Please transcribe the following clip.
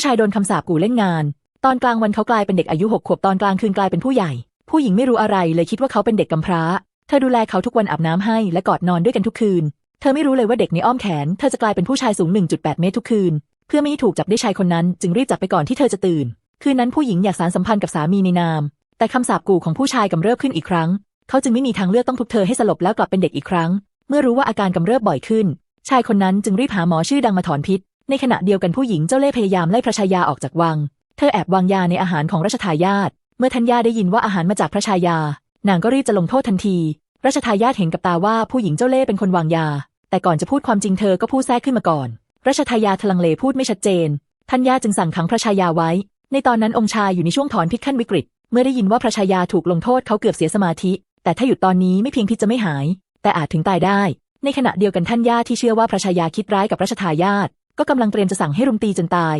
ผู้ชายโดนคำสาปกูเล่นงาน ตอนกลางวันเขากลายเป็นเด็กอายุหกขวบตอนกลางคืนกลายเป็นผู้ใหญ่ ผู้หญิงไม่รู้อะไรเลยคิดว่าเขาเป็นเด็กกำพร้า เธอดูแลเขาทุกวันอาบน้ำให้และกอดนอนด้วยกันทุกคืน เธอไม่รู้เลยว่าเด็กในอ้อมแขน เธอจะกลายเป็นผู้ชายสูง 1.8 เมตรทุกคืน เพื่อไม่ให้ถูกจับได้ชายคนนั้น จึงรีบจับไปก่อนที่เธอจะตื่น คืนนั้นผู้หญิงอยากสารสัมพันธ์กับสามีในนาม แต่คำสาปกูของผู้ชายกำเริบขึ้นอีกครั้ง เขาจึงไม่มีทางเลือกต้องทุบเธอให้สลบแล้วกลับเป็นเด็กอีกครั้ง เมื่อรู้ว่าอาการกำเริบบ่อยขึ้น ชายคนนั้นจึงรีบหาหมอชื่อดังมาถอนพิษ ในขณะเดียวกันผู้หญิงเจ้าเล่ห์พยายามไล่พระชายาออกจากวัง เธอแอบวางยาในอาหารของรัชทายาทเมื่อทัญญาได้ยินว่าอาหารมาจากพระชายา นางก็รีบจะลงโทษทันที รัชทายาทเห็นกับตาว่าผู้หญิงเจ้าเล่ห์เป็นคนวางยา แต่ก่อนจะพูดความจริงเธอก็พูดแทรกขึ้นมาก่อน รัชทายาทลังเลพูดไม่ชัดเจน ทัญญาจึงสั่งขังพระชายาไว้ ในตอนนั้นองค์ชายอยู่ในช่วงถอนพิษขั้นวิกฤต เมื่อได้ยินว่าพระชายาถูกลงโทษเขาเกือบเสียสมาธิ แต่ถ้าหยุดตอนนี้ไม่เพียงพิษจะไม่หาย แต่อาจถึงตายได้ ในขณะเดียวกันท่านญาที่เชื่อว่าพระชายาคิดร้ายกับรัชทายาท ก็กำลังเตรียมจะสั่งให้รุมตีจนตาย